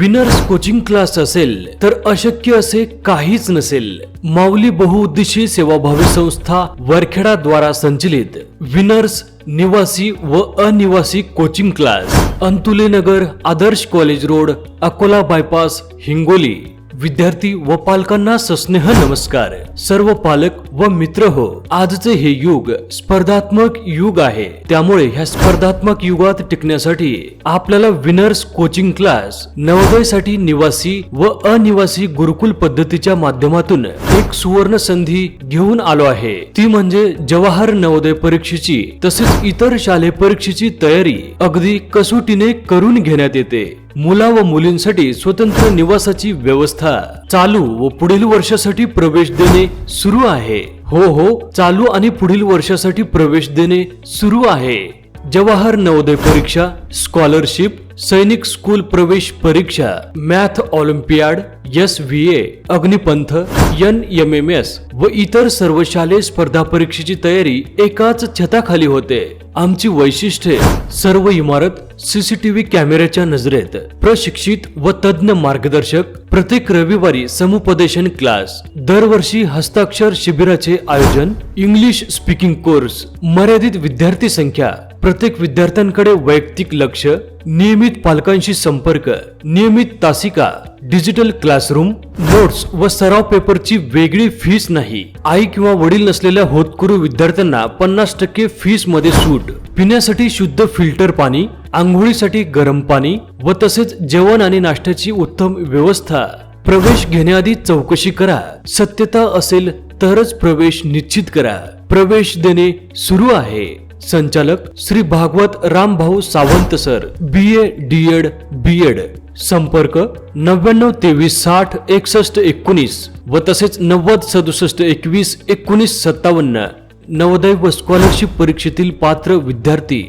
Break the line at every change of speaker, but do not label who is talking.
Winners coaching class असेल तर अशक्य असे काहीच नसेल. माऊली बहुउद्देशीय सेवाभावी संस्था वरखेडा द्वारा संचलित विनर्स निवासी व अनिवासी coaching class. Antule Nagar Adarsh college road Akola bypass Hingoli. विद्यार्थी व पालकांना सस्नेह नमस्कार. सर्व पालक व मित्र हो आजचे हे युग स्पर्धात्मक युग आहे. त्यामुळे ह्या स्पर्धात्मक युगात टिकण्यासाठी आपल्याला विनर्स कोचिंग क्लास नवोदयसाठी निवासी व अनिवासी गुरुकुल पद्धतीच्या माध्यमातून एक सुवर्ण संधी घेऊन आलो आहे. ती म्हणजे जवाहर नवोदय परीक्षेची तसेच इतर शालेय परीक्षेची तयारी अगदी कसोटीने करून घेण्यात येते. मुला व मुलींसाठी स्वतंत्र निवासाची व्यवस्था. चालू व पुढील वर्षासाठी प्रवेश देणे सुरू आहे. हो हो चालू आणि पुढील वर्षासाठी प्रवेश देणे सुरू आहे. जवाहर नवोदय परीक्षा स्कॉलरशिप सैनिक स्कूल प्रवेश परीक्षा math olympiad S V A Agnipanth N M M S व इतर सर्व शालेय स्पर्धा परीक्षेची तयारी एकाच छताखाली होते. आमची वैशिष्ट्ये सर्व इमारत सीसीटीव्ही कॅमेऱ्याच्या नजरेत. प्रशिक्षित व तज्ञ मार्गदर्शक प्रत्येक रविवारी समुपदेशन क्लास. दरवर्षी हस्ताक्षर शिबिराचे आयोजन इंग्लिश स्पीकिंग कोर्स मर्यादित विद्यार्थी संख्या प्रत्येक विद्यार्थ्यांकडे वैयक्तिक लक्ष नियमित पालकांशी संपर्क नियमित तासिका डिजिटल क्लासरूम नोट्स व सराव पेपरची वेगळी फीस नाही. आई किंवा वडील नसलेल्या होतकुरू विद्यार्थ्यांना पन्नास टक्के फीसमध्ये सूट. पिण्यासाठी शुद्ध फिल्टर पाणी आंघोळीसाठी गरम पाणी व तसेच जेवण आणि नाश्त्याची उत्तम व्यवस्था. प्रवेश घेण्याआधी चौकशी करा. सत्यता असेल तरच प्रवेश निश्चित करा. प्रवेश देणे सुरू आहे. संचालक Shri Bhagwat Rambhau Sawant sir. B A D Ed B Ed संपर्क नव्याण्णव तेवीस साठ एकसष्ट एकोणीस व तसेच नव्वद सदुसष्ट एकवीस एकोणीस सत्तावन्न. नवोदय व स्कॉलरशिप परीक्षेतील पात्र विद्यार्थी.